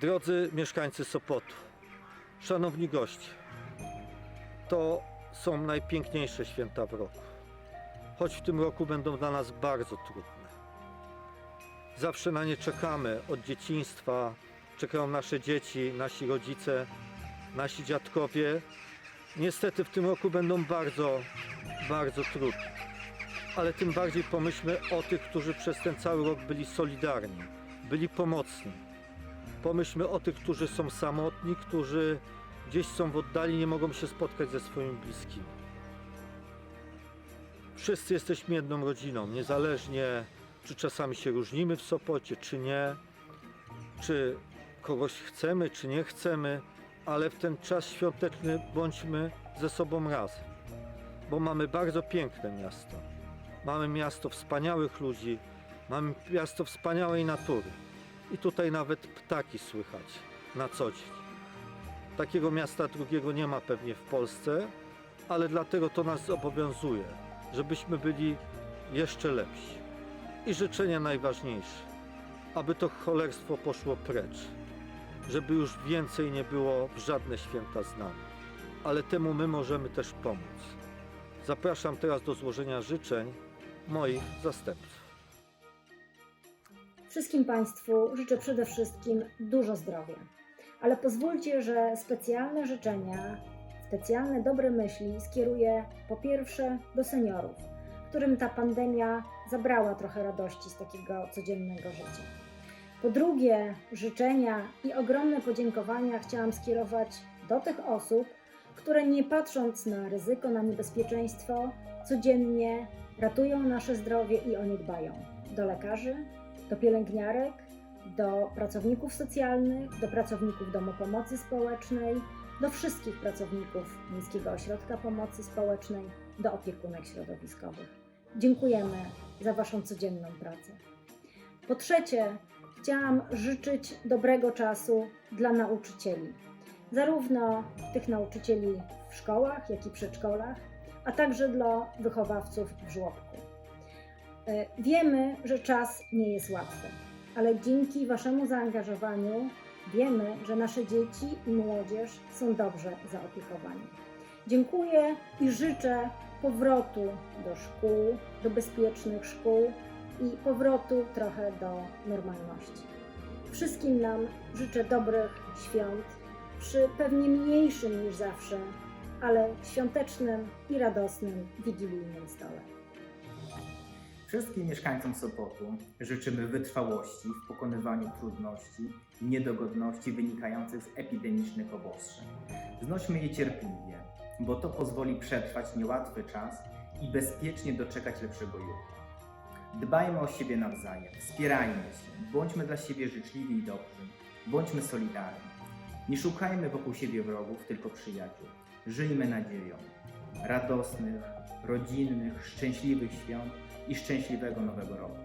Drodzy mieszkańcy Sopotu, szanowni goście, to są najpiękniejsze święta w roku. Choć w tym roku będą dla nas bardzo trudne. Zawsze na nie czekamy od dzieciństwa, czekają nasze dzieci, nasi rodzice, nasi dziadkowie. Niestety w tym roku będą bardzo, bardzo trudne. Ale tym bardziej pomyślmy o tych, którzy przez ten cały rok byli solidarni, byli pomocni. Pomyślmy o tych, którzy są samotni, którzy gdzieś są w oddali, nie mogą się spotkać ze swoimi bliskimi. Wszyscy jesteśmy jedną rodziną, niezależnie czy czasami się różnimy w Sopocie, czy nie, czy kogoś chcemy, czy nie chcemy, ale w ten czas świąteczny bądźmy ze sobą razem, bo mamy bardzo piękne miasto. Mamy miasto wspaniałych ludzi, mamy miasto wspaniałej natury. I tutaj nawet ptaki słychać na co dzień. Takiego miasta drugiego nie ma pewnie w Polsce, ale dlatego to nas obowiązuje, żebyśmy byli jeszcze lepsi. I życzenia najważniejsze, aby to cholerstwo poszło precz, żeby już więcej nie było w żadne święta z nami. Ale temu my możemy też pomóc. Zapraszam teraz do złożenia życzeń moich zastępców. Wszystkim Państwu życzę przede wszystkim dużo zdrowia. Ale pozwólcie, że specjalne życzenia, specjalne dobre myśli skieruję po pierwsze do seniorów, którym ta pandemia zabrała trochę radości z takiego codziennego życia. Po drugie, życzenia i ogromne podziękowania chciałam skierować do tych osób, które nie patrząc na ryzyko, na niebezpieczeństwo, codziennie ratują nasze zdrowie i o nie dbają. Do lekarzy, do pielęgniarek, do pracowników socjalnych, do pracowników Domu Pomocy Społecznej, do wszystkich pracowników Miejskiego Ośrodka Pomocy Społecznej, do opiekunek środowiskowych. Dziękujemy za Waszą codzienną pracę. Po trzecie, chciałam życzyć dobrego czasu dla nauczycieli, zarówno tych nauczycieli w szkołach, jak i przedszkolach, a także dla wychowawców w żłobku. E, Wiemy, że czas nie jest łatwy, ale dzięki Waszemu zaangażowaniu wiemy, że nasze dzieci i młodzież są dobrze zaopiekowani. Dziękuję i życzę powrotu do szkół, do bezpiecznych szkół i powrotu trochę do normalności. Wszystkim nam życzę dobrych świąt przy pewnie mniejszym niż zawsze, ale świątecznym i radosnym wigilijnym stole. Wszystkim mieszkańcom Sopotu życzymy wytrwałości w pokonywaniu trudności i niedogodności wynikających z epidemicznych obostrzeń. Znośmy je cierpliwie, bo to pozwoli przetrwać niełatwy czas i bezpiecznie doczekać lepszego jutra. Dbajmy o siebie nawzajem, wspierajmy się, bądźmy dla siebie życzliwi i dobrzy, bądźmy solidarni. Nie szukajmy wokół siebie wrogów, tylko przyjaciół. Żyjmy nadzieją. Radosnych, rodzinnych, szczęśliwych świąt i szczęśliwego nowego roku.